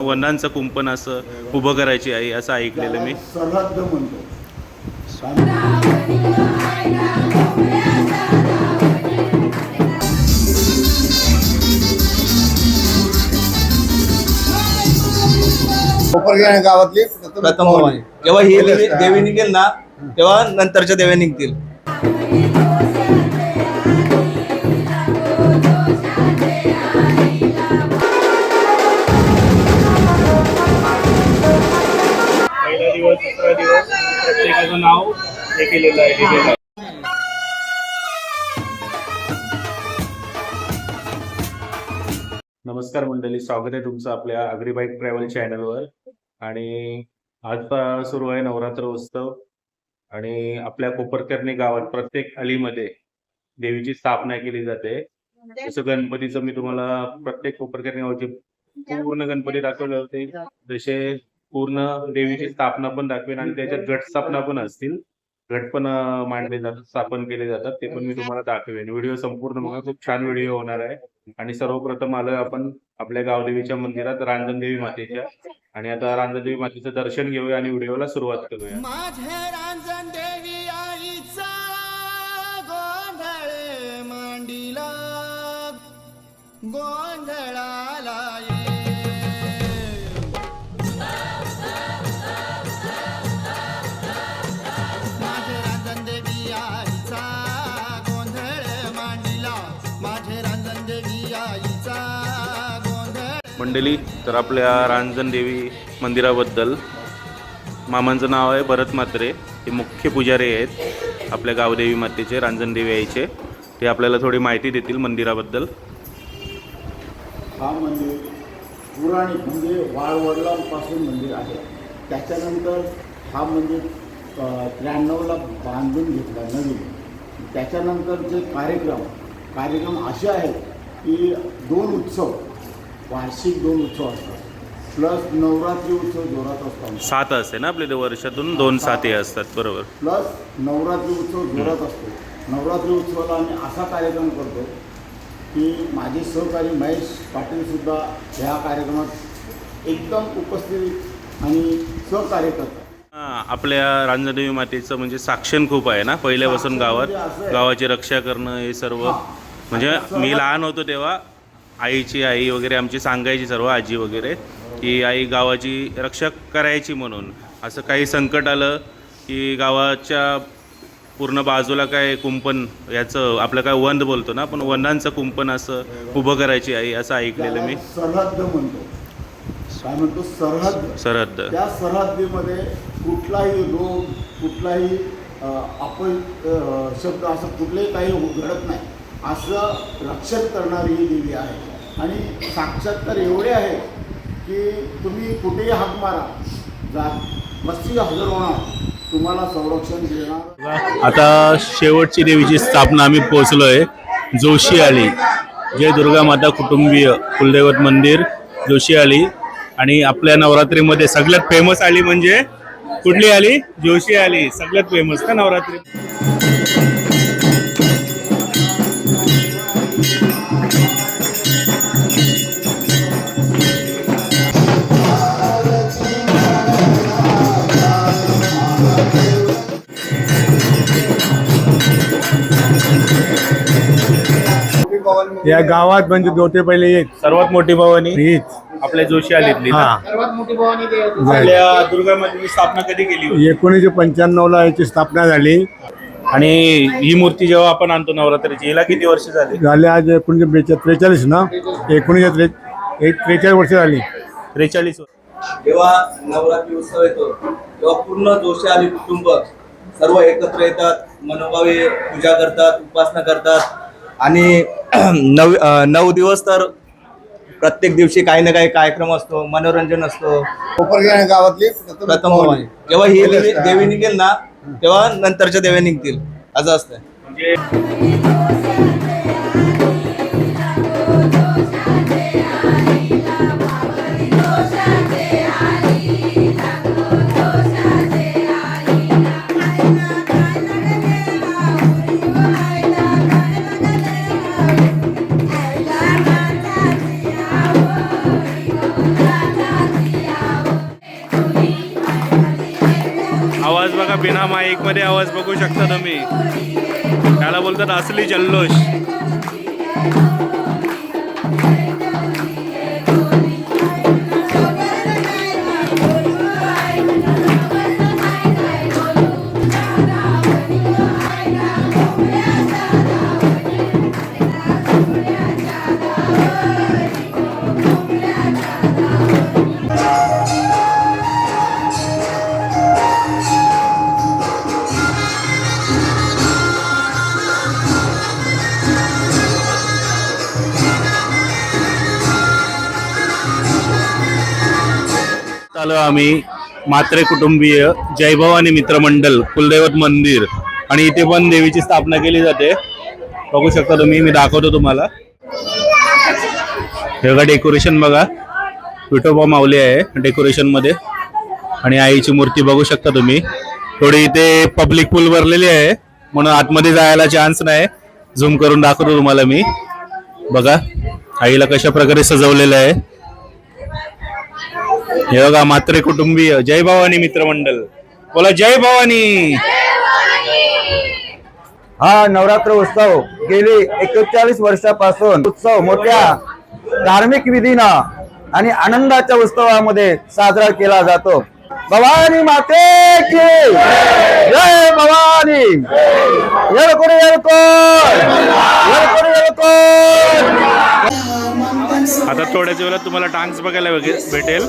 वनांचं कुंपण असं उभं करायची आई असं ऐकलेलं मी. सरहद्द म्हणतो कोपरगाव गावातली प्रथम जेव्हा ही देवी देवी निघेल ना तेव्हा नंतरच्या देव्या निघतील. दिवस दिवस प्रत्येकाचं नाव हे केलेलं आहे आहे नमस्कार मंडळी स्वागत आहे तुमचं आपल्या अग्रीबाईक ट्रॅव्हल चॅनलवर. आणि आज सुरू आहे नवरात्र उत्सव आणि आपल्या कोपरकर्णी गावात प्रत्येक अलीमध्ये देवीची स्थापना केली जाते. जसं गणपतीचं मी तुम्हाला प्रत्येक कोपरकर्णी गावाची पूर्ण गणपती दाखवले होते. जसे पूर्ण देवीची स्थापना पण दाखवेन आणि त्याच्यात घट स्थापना पण असतील. घट पण मांडले जातात स्थापन केले जातात ते पण मी तुम्हाला दाखवेन. व्हिडिओ संपूर्ण बघा खूप छान व्हिडिओ होणार आहे. आणि सर्वप्रथम आलोय आपण आपल्या गावदेवीच्या मंदिरात रांजणदेवी मातेच्या. आणि आता रांजणदेवी मातेचं दर्शन घेऊया आणि व्हिडिओला सुरुवात करूया. माझे मंडळी तर आपल्या रांजणदेवी मंदिराबद्दल. मामांचं नाव आहे भरत म्हात्रे. ते मुख्य पुजारी आहेत आपल्या गावदेवी मातेचे रांजणदेवी आईचे. ते आपल्याला थोडी माहिती देतील मंदिराबद्दल. हा मंदिर पुराणिक म्हणजे वाळवडलापासून मंदिर आहे. त्याच्यानंतर हा मंदिर त्र्याण्णवला बांधून घेतला नवीन. त्याच्यानंतर जे कार्यक्रम कार्यक्रम असे आहेत की दोन उत्सव वार्षिक दोन उत्सव असतात. प्लस नवरात्री उत्सव जोरात असतात सात असते ना आपल्या वर्षातून? दोन साते असतात बरोबर. प्लस नवरात्री उत्सव जोरात असतो. नवरात्री उत्सवाला आम्ही असा कार्यक्रम करतो की माझे सहकारी महेश पाटीलसुद्धा ह्या कार्यक्रमात एकदम उपस्थित आणि सहकार्य करतात हा, आपल्या रांजणदेवी मातेचं म्हणजे साक्षण खूप आहे ना? पहिल्यापासून गावात. गावाची रक्षा करणं हे सर्व. म्हणजे मी लहान होतो तेव्हा आईची आई वगैरे आमची सांगायची सर्व आजी वगैरे की आई गावाची रक्षा करायची म्हणून. असं काही संकट आलं की गावाच्या पूर्ण बाजूला काय कुंपण याचं आपलं काय वंद बोलतो ना पण वनांचं कुंपण असं उभं करायची आई असं ऐकलेलं मी. सरहद्द म्हणतो. काय म्हणतो? सरहद्द. सरहद्द. त्या सरहद्दीमध्ये कुठलाही रोग कुठलाही अप शब्द असं कुठलेही काही घडत नाही. असं रक्षण करणारी ही देवी आहे. आणि साक्षात्कार एवढे आहे की तुम्ही कुठेही हाक मारा जा. मस्ती हजर होणार. तुम्हाला संरक्षण देणार. आता शेवटची देवीची स्थापना आम्ही पोहोचलोय जोशी आली जय दुर्गा माता कुटुंबीय कुलदैवत मंदिर जोशी आली. आणि आपल्या नवरात्रीमध्ये सगळ्यात फेमस आली म्हणजे कुठली आली? जोशी आली. सगळ्यात फेमस का नवरात्री? या गावात म्हणजे दोते पहिले येत सर्वात मोठी भवानी हीच आपल्या जोशी आलीतली ना? हा. आपल्या दुर्गा मातेची स्थापना कधी केली होती? एकोणीसशे पंच्याण्णव ला याची स्थापना झाली. आणि ही मूर्ती जेव्हा आपण आणतो नवरात्रीची हिला किती वर्ष झाली? झाले आज एकोणीशे बेचा त्रेचाळीस ना? एकोणीसशे त्रे एक त्रेचाळीस वर्ष झाली. त्रेचाळीस जेव्हा नवरात्री उत्सव येतो तेव्हा पूर्ण जोशी आली कुटुंब सर्व एकत्र येतात मनोभावे पूजा करतात उपासना करतात. आणि नऊ अं, नऊ दिवस तर प्रत्येक दिवशी काही ना काही कार्यक्रम असतो मनोरंजन असतो. गावातली प्रथम जेव्हा ही देवी देवी निघेल ना तेव्हा नंतरच्या देव्या निघतील. असं असतं बिना माईकमध्ये आवाज बघू शकता तुम्ही. त्याला बोलतात असली जल्लोष. आम्ही मात्रे कुटुंबीय जयभवानी मित्रमंडल कुलदैवत मंदिर आणि इथे पण देवीची स्थापना केली जाते. बघू शकता तुम्ही मी दाखवतो तुम्हाला. हे बघा डेकोरेशन बघा. विठोबा माऊली आहे डेकोरेशनमध्ये. आणि आईची मूर्ती बघू शकता तुम्ही. थोडी इथे पब्लिक पूल भरलेली आहे. म्हणून आतमध्ये जायला चान्स नाही. झूम करून दाखवतो तुम्हाला मी. बघा आईला कशा प्रकारे सजवलेलं आहे. हे बघा मात्रे कुटुंबीय. जय भवानी मित्रमंडल. बोला जय भवानी. हा नवरात्र उत्सव गेली एकेचाळीस वर्षापासून उत्सव मोठ्या धार्मिक विधीनं आणि आनंदाच्या उत्सवामध्ये साजरा केला जातो. भवानी माते की जय. भवानी. येळकोड येळकोड येळकोड आठवड्याच्या वेळेला तुम्हाला डान्स बघायला वगे- भेटेल.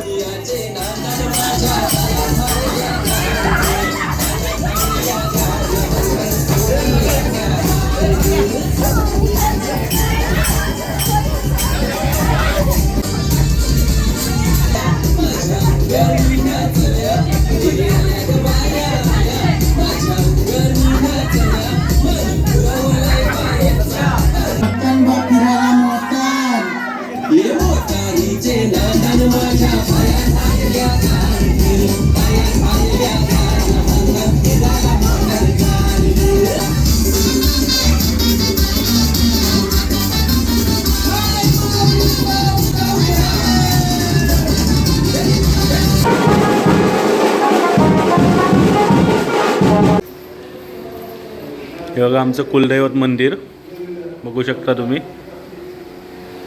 आमचं कुलदैवत मंदिर. बघू शकता तुम्ही.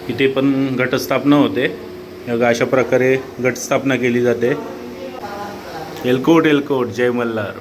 इथे पण घटस्थापना होते. अशा प्रकारे घटस्थापना केली जाते. एलकोट एलकोट जय मल्हार.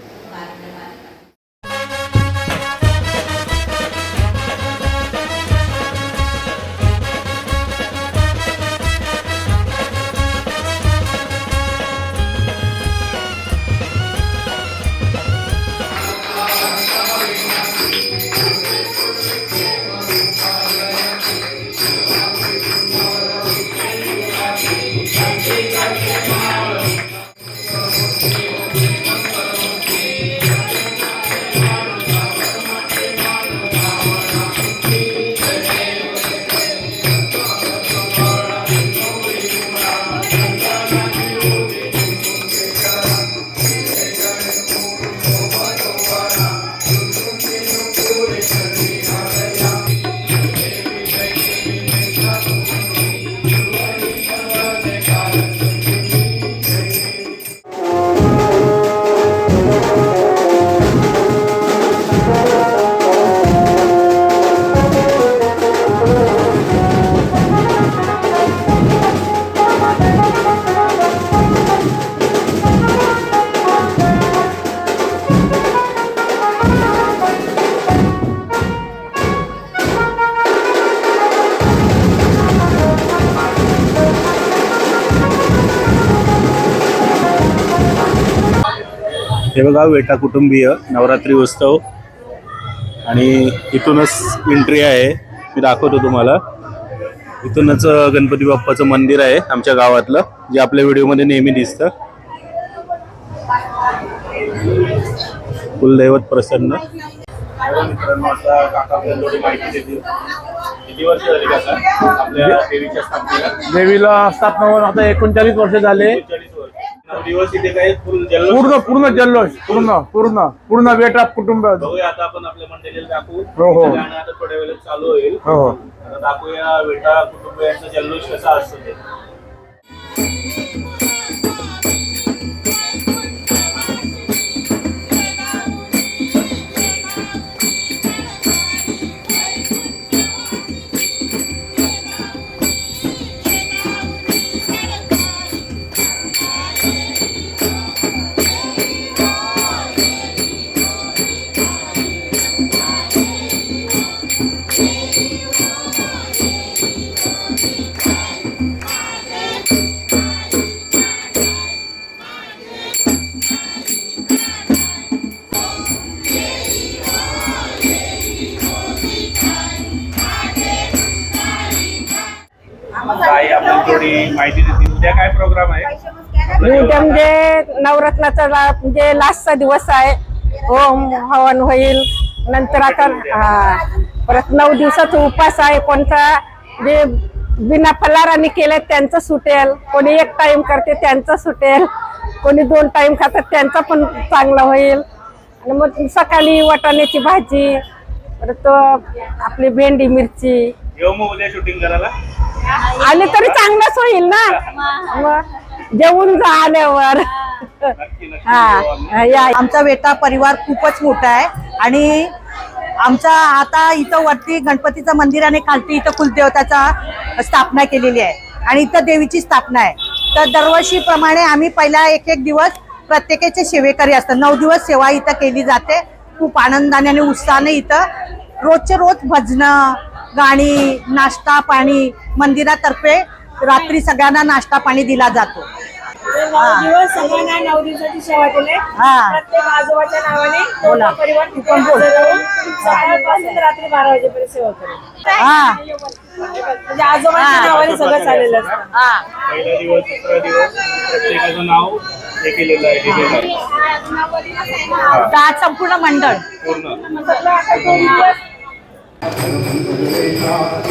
हे बघा वेटा कुटुंबीय नवरात्री उत्सव. आणि इथूनच एंट्री आहे. मी दाखवतो तुम्हाला. इथूनच गणपती बाप्पाचं मंदिर आहे आमच्या गावातलं जे आपल्या व्हिडिओमध्ये नेहमी दिसतं. कुलदैवत प्रसन्न. देवीला स्थापना होऊन आता एकोणचाळीस वर्ष झाले. 40 वर्ष. नऊ दिवस इथे काही फुल जल्लोष पूर्ण पूर्ण जल्लोष पूर्ण पूर्ण पूर्ण वेटा कुटुंब. बघूया आता आपण आपल्या मंडळीला दाखवू. हो, हो. इथं गाणं आता थोड्या वेळात चालू होईल. हो हो. आता दाखवूया वेटा कुटुंबियांचा जल्लोष कसा असतो ते. उद्या म्हणजे नवरत्नाचा म्हणजे लास्टचा दिवस आहे होम हवन होईल. नंतर आता हा, परत नऊ दिवसाचा उपास आहे कोणता जे बिना फलाराने केले त्यांचं सुटेल. कोणी एक टाइम करते त्यांचं सुटेल. कोणी दोन टाइम खातात त्यांचा पण चांगला होईल. आणि मग सकाळी वाटाण्याची भाजी परत आपली भेंडी मिरची. येऊ मग उद्या शूटिंग करायला? आले तरी चांगलंच होईल ना? जेवून जा आल्यावर. नक्की हा. या. आमचा वेटा परिवार खूपच मोठा आहे आणि आमचा आता इथं वरती गणपतीचं मंदिर आणि खालती इथं कुलदेवताचा स्थापना केलेली आहे. आणि इथं देवीची स्थापना आहे. तर दरवर्षीप्रमाणे आम्ही पहिला एक एक दिवस प्रत्येकाचे सेवेकरी असतात. नऊ दिवस सेवा इथं केली जाते. खूप आनंदाने आणि उत्साहाने इथं रोजचे रोज भजनं गाणी नाश्ता पाणी मंदिरातर्फे रात्री सगळ्यांना नाश्ता पाणी दिला जातो नऊ दिवस सगळ्यांना नऊ दिवसाची सेवा दिली हा. प्रत्येक आजोबाच्या नावाने बोला. तो परिवार तू पण बोल. हजर राहून सकाळपासून रात्री बारा वाजेपर्यंत सेवा करेल हा म्हणजे आजोबाच्या हा. नावाने सगळं चाललेलं असतं हा पहिला दिवस दुसरा दिवस प्रत्येकाचं नाव हे केलेलं आहे लिहिलेलं आहे तर आज संपूर्ण मंडळ पूर्ण सगळं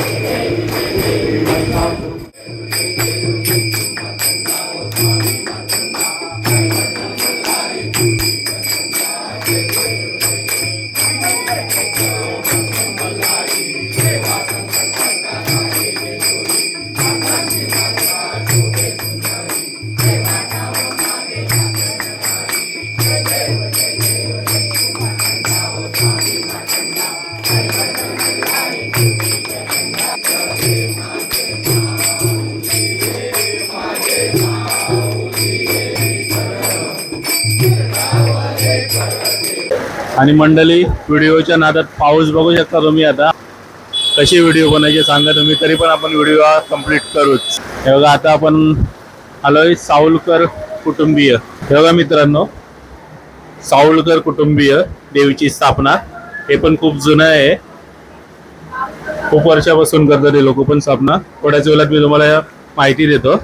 आणि मंडळी व्हिडिओच्या नादात पाऊस बघू शकता तुम्ही आता. कशी व्हिडिओ बनायचे सांगा तुम्ही तरी पण आपण व्हिडिओ कंप्लीट करूच. हे बघा आता आपण आलोय साऊलकर कुटुंबीय. हे बघा मित्रांनो साऊलकर कुटुंबीय देवीची स्थापना. हे पण खूप जुनं आहे. खूप वर्षापासून करतात हे लोक पण स्थापना. थोड्याच वेळात मी तुम्हाला माहिती देतो.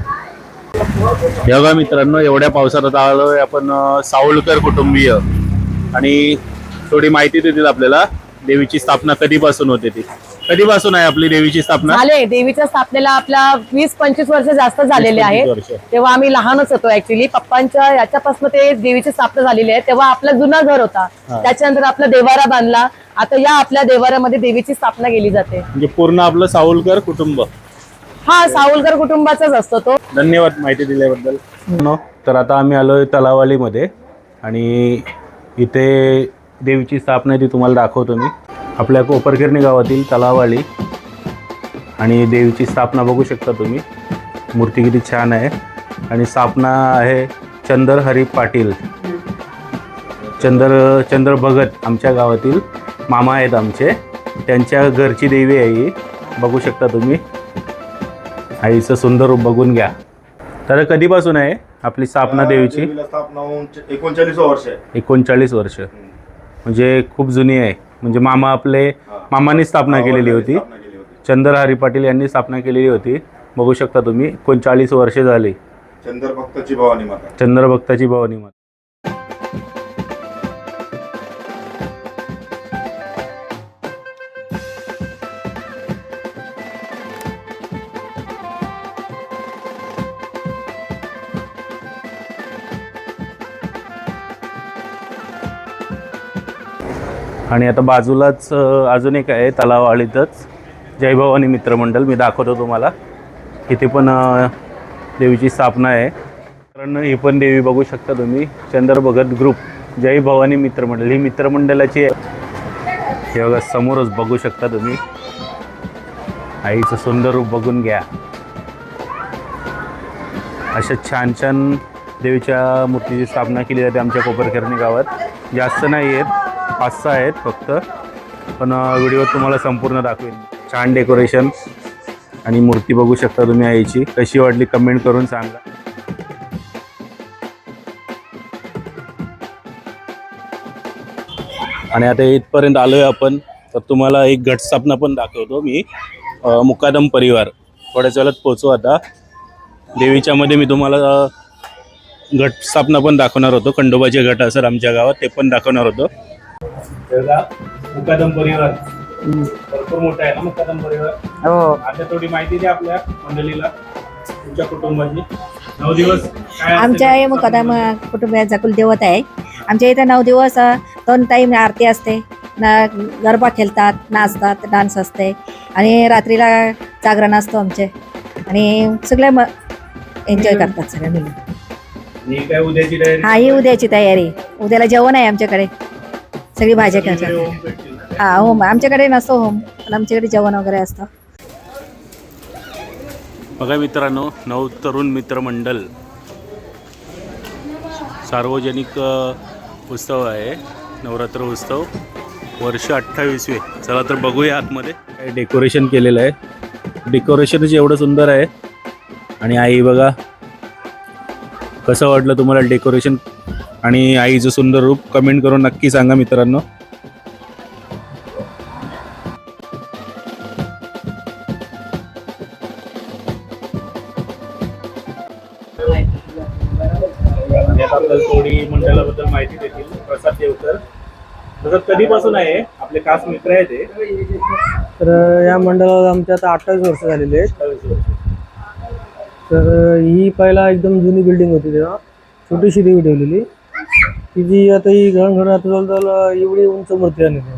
हे बघा मित्रांनो एवढ्या पावसात आता आलोय आपण साऊलकर कुटुंबीय. आणि थोडी माहिती देतील आपल्याला. देवीची स्थापना कधीपासून होते ती? कधीपासून आहे आपली देवीची स्थापना? झाले देवीच्या स्थापनेला आपल्या वीस पंचवीस वर्ष जास्त झालेले 20-25 आहेत. वर्ष. तेव्हा आम्ही लहानच होतो ऍक्च्युली पप्पांच्या याच्यापासून ते देवीची स्थापना झालेली आहे. तेव्हा आपलं जुनं घर होता. हा. त्याच्यानंतर आपला देवारा बांधला. आता या आपल्या देवाऱ्यामध्ये देवीची स्थापना केली जाते. म्हणजे पूर्ण आपलं साऊलकर कुटुंब. हा सावलकर कुटुंबाचाच असतो तो. धन्यवाद माहिती दिल्याबद्दल. तर आता आम्ही आलोय तलावालीमध्ये. आणि इथे देवीची स्थापना ती तुम्हाला दाखवतो मी. आपल्या कोपरगिरणी गावातील तलावाली आणि देवीची स्थापना बघू शकता तुम्ही. मूर्ती किती छान आहे. आणि स्थापना आहे चंदर हरी पाटील. चंद्र चंद्र भगत आमच्या गावातील मामा आहेत आमचे. त्यांच्या घरची देवी आहे ही. बघू शकता तुम्ही. आईचं सुंदर रूप बघून घ्या. तर कधीपासून आहे आपली स्थापना देवीची? स्थापना एकोणचाळीस वर्ष एकोणचाळीस वर्ष. म्हणजे खूप जुनी आहे. म्हणजे मामा आपले मामांनी स्थापना केलेली होती. चंद्रहरी पाटील यांनी स्थापना केलेली होती. बघू शकता तुम्ही एकोणचाळीस वर्षे झाली. चंदर भक्ताची भवानी माता. चंद्रभक्ताची भवानी माता. आणि आता बाजूलाच अजून एक आहे तलावाळीतच जय भवानी मित्रमंडळ मी दाखवतो तुम्हाला. इथे पण देवीची स्थापना आहे. कारण ही पण देवी बघू शकता तुम्ही चंद्र भगत ग्रुप. जय भवानी मित्रमंडळ ही मित्रमंडळाची आहे. हे बघा समोरच बघू शकता तुम्ही. आईचं सुंदर रूप बघून घ्या. अशा छान छान देवीच्या मूर्तीची स्थापना केली जाते आमच्या कोपरकर्णी गावात. जास्त नाही आहेत पाच सहा आहेत फक्त. पण व्हिडिओ तुम्हाला संपूर्ण दाखवेन. छान डेकोरेशन आणि मूर्ती बघू शकता तुम्ही आईची. कशी वाटली कमेंट करून सांगा. आणि आता इथपर्यंत आलोय आपण. तर तुम्हाला एक घटस्थापना पण दाखवतो मी. मुकादम परिवार. थोड्याच वेळात पोचू आता. देवीच्या मध्ये मी तुम्हाला घटस्थापना पण दाखवणार होतो. खंडोबाचे घट असं आमच्या गावात ते पण दाखवणार होतो. मुकादम परिवार भरपूर मोठा आहे ना मुकादम परिवार हो. आता थोडी माहिती द्या आपल्या मंडळीला तुमच्या कुटुंबाची. नऊ दिवस काय असते? आमच्या हे मुकादम कुटुंबियांचा कुलदेवत आहे. आमच्या इथं नऊ दिवस अ, दोन टाईम आरती असते. ना गरबा खेळतात नाचतात डान्स असते. आणि रात्रीला जागरण असतो आमचे. आणि सगळे म एन्जॉय करतात सगळे मिळून. आणि काय उद्याची तयारी? हा ही उद्याची तयारी. उद्याला जेवण आहे आमच्याकडे. सगळी भाज्या ना? हा होम आमच्याकडे नसतो होम पण आमच्याकडे जेवण वगैरे असतं. बघा मित्रांनो नऊ तरुण मित्र मंडळ सार्वजनिक उत्सव आहे नवरात्र उत्सव वर्ष अठ्ठावीसवे. चला तर बघूया आतमध्ये. काय डेकोरेशन केलेलं आहे. डेकोरेशनच एवढं सुंदर आहे. आणि आई बघा. कसं वाटलं तुम्हाला डेकोरेशन? आणि आईचं सुंदर रूप कमेंट करून नक्की सांगा मित्रांनो. यात आपल्याला थोडी मंडळाबद्दल माहिती देतील प्रसाद देवकर. तसं कधीपासून आहे? आपले खास मित्र आहे ते. तर या मंडळाला आमच्या आता अठ्ठावीस वर्ष झालेली आहेत. तर ही पहिला एकदम जुनी बिल्डिंग होती तेव्हा. छोटीशी देवी ठेवलेली. ती जी आता ही घण घण आता जवळजवळ एवढी उंच मूर्ती आलेली आहे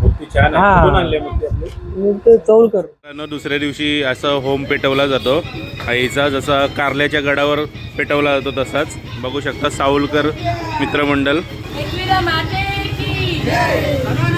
मूर्ती छान आहे. हा. कुठून आणली आहे मूर्ती आपली? मूर्ती चौलकर. मित्रांनो, दुसऱ्या दिवशी असं होम पेटवला जातो. आईचा जसा कारल्याच्या गडावर पेटवला जातो तसाच. बघू शकता साऊलकर मित्रमंडळ माते की.